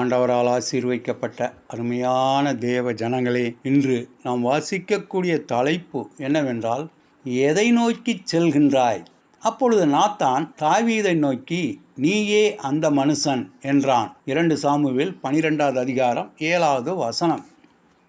ஆண்டவரால் ஆசீர்வைக்கப்பட்ட அருமையான தேவ ஜனங்களே இன்று நாம் வாசிக்கக்கூடிய தலைப்பு என்னவென்றால் எதை நோக்கி செல்கின்றாய்? அப்பொழுது நாத்தான் தாவீதை நோக்கி நீயே அந்த மனுஷன் என்றான். இரண்டு சாமுவில் பனிரெண்டாவது அதிகாரம் ஏழாவது வசனம்.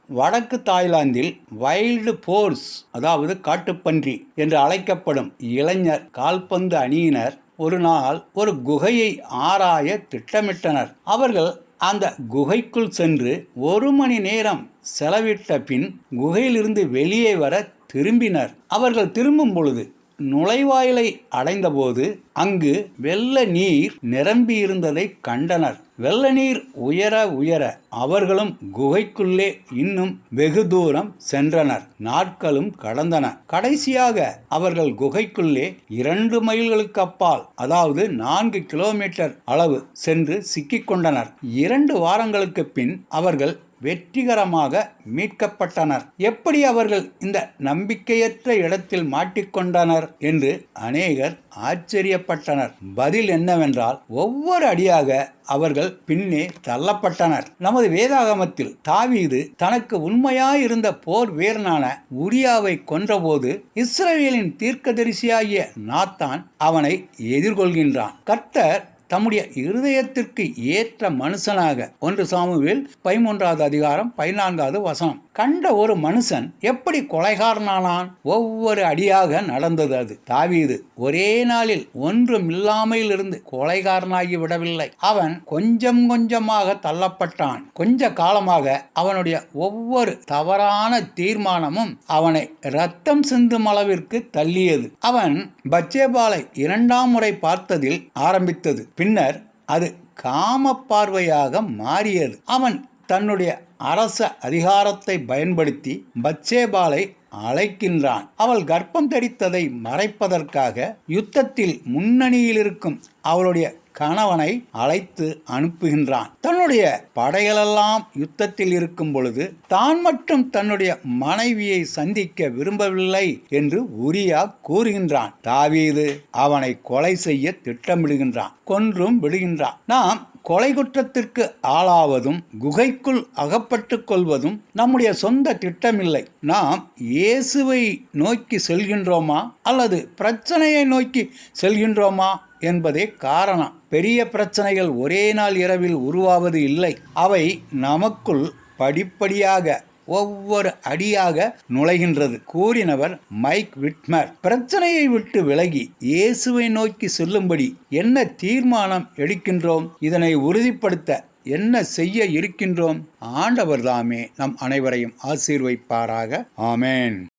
வடக்கு தாய்லாந்தில் வைல்டு போர்ஸ் அதாவது காட்டுப்பன்றி என்று அழைக்கப்படும் இளைஞர் கால்பந்து அணியினர் ஒரு நாள் ஒரு குகையை ஆராய திட்டமிட்டனர். அவர்கள் அந்த குகைக்குள் சென்று ஒரு மணி நேரம் செலவிட்ட பின் குகையிலிருந்து வெளியே வர திரும்பினர். அவர்கள் திரும்பும் பொழுது நுழைவாயிலை அடைந்தபோது அங்கு வெள்ள நீர் நிரம்பியிருந்ததை கண்டனர். வெள்ள நீர் உயர உயர அவர்களும் குகைக்குள்ளே இன்னும் வெகு தூரம் சென்றனர். நாட்களும் கடந்தன. கடைசியாக அவர்கள் குகைக்குள்ளே இரண்டு மைல்களுக்கு அப்பால் அதாவது நான்கு கிலோமீட்டர் அளவு சென்று சிக்கிக்கொண்டனர் இரண்டு வாரங்களுக்கு பின் அவர்கள் வெற்றிகரமாக மீட்கப்பட்டனர். எப்படி அவர்கள் இந்த நம்பிக்கையற்ற இடத்தில் மாட்டிக்கொண்டனர் என்று அநேகர் ஆச்சரியப்பட்டனர். பதில் என்னவென்றால் ஒவ்வொரு அடியாக அவர்கள் பின்னே தள்ளப்பட்டனர். நமது வேதாகமத்தில் தாவீது தனக்கு உண்மையாயிருந்த போர் வீரனான உரியாவை கொன்றபோது இஸ்ரேலின் தீர்க்கதரிசியாகிய நாத்தான் அவனை எதிர்கொள்கின்றான். கர்த்தர் தம்முடைய இருதயத்திற்கு ஏற்ற மனுஷனாக. ஒன்று சாமுவில் பதிமூன்றாவது அதிகாரம் பதினான்காவது வசனம். கண்ட ஒரு மனுஷன் எப்படி கொலைகாரனானான்? ஒவ்வொரு அடியாக நடந்தது அது. தாவீது ஒரே நாளில் ஒன்றும் இல்லாமையில் இருந்து கொலைகாரனாகி விடவில்லை. அவன் கொஞ்சம் கொஞ்சமாக தள்ளப்பட்டான். கொஞ்ச காலமாக அவனுடைய ஒவ்வொரு தவறான தீர்மானமும் அவனை ரத்தம் சிந்தும் அளவிற்கு தள்ளியது. அவன் பச்சேபாலை இரண்டாம் முறை பார்த்ததில் ஆரம்பித்தது. பின்னர் அது காம பார்வையாக மாறியது. அவன் தன்னுடைய அரச அதிகாரத்தை பயன்படுத்தி பச்சேபாலை அழைக்கின்றான். அவள் கர்ப்பம் தரித்ததை மறைப்பதற்காக யுத்தத்தில் முன்னணியில் இருக்கும் அவளுடைய கணவனை அழைத்து அனுப்புகின்றான். தன்னுடைய படைகளெல்லாம் யுத்தத்தில் இருக்கும் பொழுது தான் மட்டும் தன்னுடைய மனைவியை சந்திக்க விரும்பவில்லை என்று உரியா கூறுகின்றான். தாவீது அவனை கொலை செய்ய திட்டமிடுகின்றான் கொன்றும் விடுகின்றான். நாம் கொலை குற்றத்திற்கு ஆளாவதும் குகைக்குள் அகப்பட்டு கொள்வதும் நம்முடைய சொந்த திட்டமில்லை. நாம் இயேசுவை நோக்கி செல்கின்றோமா அல்லது பிரச்சனையை நோக்கி செல்கின்றோமா என்பதே காரணம். பெரிய பிரச்சனைகள் ஒரே நாள் இரவில் உருவாவது இல்லை. அவை நமக்குள் படிப்படியாக ஒவ்வொரு அடியாக நுழைகின்றது. கூறினவர் மைக் விட்மர் பிரச்சனையை விட்டு விலகி இயேசுவை நோக்கி செல்லும்படி என்ன தீர்மானம் எடுக்கின்றோம்? இதனை உறுதிப்படுத்த என்ன செய்ய இருக்கின்றோம்? ஆண்டவர் தாமே நம் அனைவரையும் ஆசீர்வைப்பாராக. ஆமேன்.